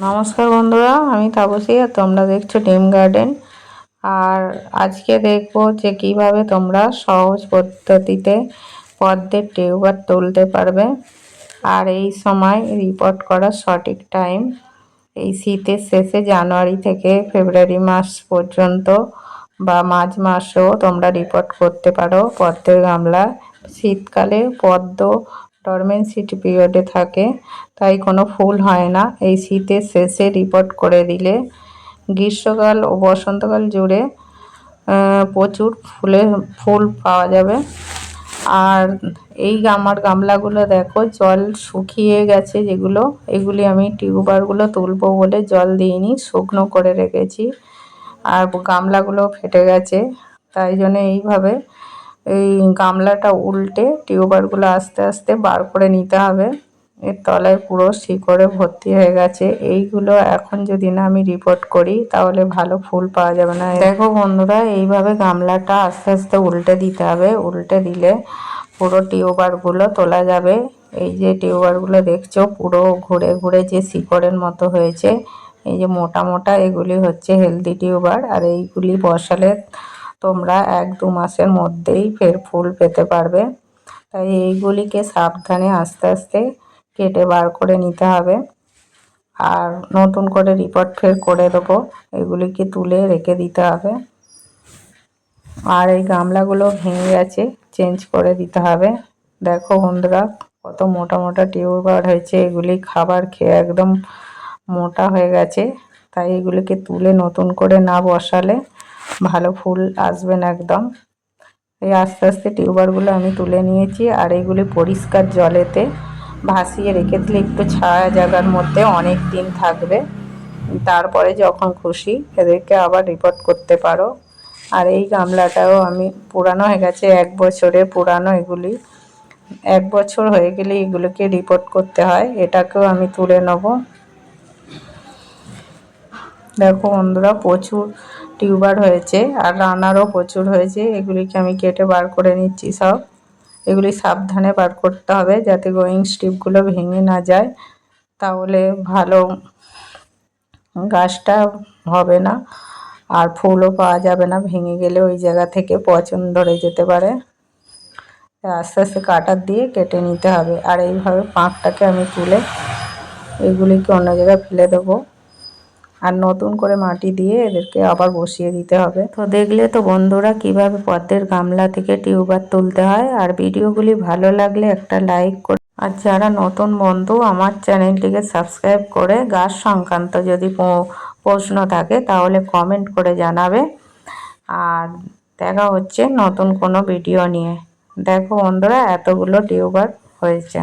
নমস্কার বন্ধুরা, আমি তাপসী আর তোমরা দেখছ ডিম গার্ডেন। আর আজকে দেখব যে কীভাবে তোমরা সহজ পদ্ধতিতে পদ্মের টিউবার তুলতে পারবে। আর এই সময় রিপোর্ট করার সঠিক টাইম এই শীতের শেষে জানুয়ারি থেকে ফেব্রুয়ারি মাস পর্যন্ত বা মার্চ মাসেও তোমরা রিপোর্ট করতে পারো পদ্মের গামলা। শীতকালে পদ্ম ডরমেন্সি পিরিয়ডে থাকে, তাই কোনো ফুল হয় না। এই শীতের শেষে রিপোর্ট করে দিলে গ্রীষ্মকাল ও বসন্তকাল জুড়ে প্রচুর ফুলের ফুল পাওয়া যাবে। আর এই আমার গামলাগুলো দেখো, জল শুকিয়ে গেছে যেগুলো, এগুলি আমি টিউবারগুলো তুলবো বলে জল দিইনি, শুকনো করে রেখেছি। আর গামলাগুলো ফেটে গেছে, তাই জন্য এইভাবে এই গামলাটা উল্টে টিউবারগুলো আস্তে আস্তে বার করে নিতে হবে। এর তলায় পুরো শিকড়ে ভর্তি হয়ে গেছে। এইগুলো এখন যদি না আমি রিপোর্ট করি, তাহলে ভালো ফুল পাওয়া যাবে না। দেখো বন্ধুরা, এইভাবে গামলাটা আস্তে আস্তে উল্টে দিতে হবে। উল্টে দিলে পুরো টিউবারগুলো তোলা যাবে। এই যে টিউবারগুলো দেখছ, পুরো ঘুরে ঘুরে যে শিকড়ের মতো হয়েছে। এই যে মোটা মোটা, এগুলি হচ্ছে হেলদি টিউবার। আর এইগুলি বসালে তোমরা এক দু মাসের মধ্যেই ফের ফুল পেতে পারবে। তাই এইগুলিকে সাবধানে আস্তে আস্তে কেটে বার করে নিতে হবে। আর নতুন করে রিপোর্ট ফের করে দেবো। এগুলিকে তুলে রেখে দিতে হবে। আর এই গামলাগুলো ভেঙে গেছে চেঞ্জ করে দিতে হবে। দেখো বন্ধুরা, কত মোটা মোটা টিউবার হয়েছে। এগুলি খাবার খেয়ে একদম মোটা হয়ে গেছে। তাই এগুলিকে তুলে নতুন করে না বসালে ভালো ফুল আসবেন একদম। এই আস্তে আস্তে টিউবারগুলো আমি তুলে নিয়েছি আর এইগুলি পরিষ্কার জলেতে ভাসিয়ে রেখে দিলে একটু ছায়া জায়গার মধ্যে অনেক দিন থাকবে। তারপরে যখন খুশি এদেরকে আবার রিপোর্ট করতে পারো। আর এই গামলাটাও আমি পুরানো হয়ে গেছে এক বছরের পুরানো এগুলি। এক বছর হয়ে গেলে এগুলোকে রিপোর্ট করতে হয়। এটাকেও আমি তুলে নেব। দেখো বন্ধুরা, প্রচুর টিউবার হয়েছে আর রানারও প্রচুর হয়েছে। এগুলিকে আমি কেটে বার করে নিচ্ছি সব। এগুলি সাবধানে বার করতে হবে যাতে গোয়িং স্ট্রিপগুলো ভেঙে না যায়। তাহলে ভালো গাছটা হবে না আর ফুলও পাওয়া যাবে না। ভেঙে গেলে ওই জায়গা থেকে পচন ধরে যেতে পারে। আস্তে আস্তে কাটার দিয়ে কেটে নিতে হবে। আর এইভাবে পাঁকটাকে আমি তুলে এগুলিকে অন্য জায়গায় ফেলে দেবো। আর নতুন করে মাটি দিয়ে এদেরকে আবার বসিয়ে দিতে হবে। তো দেখলে তো বন্ধুরা কীভাবে পদ্মের গামলা থেকে টিউবার তুলতে হয়। আর ভিডিওগুলি ভালো লাগলে একটা লাইক করে আর যারা নতুন বন্ধু, আমার চ্যানেলটিকে সাবস্ক্রাইব করে গাছ সংক্রান্ত যদি প্রশ্ন থাকে, তাহলে কমেন্ট করে জানাবে। আর দেখা হচ্ছে নতুন কোনো ভিডিও নিয়ে। দেখো বন্ধুরা, এতগুলো টিউবার হয়েছে।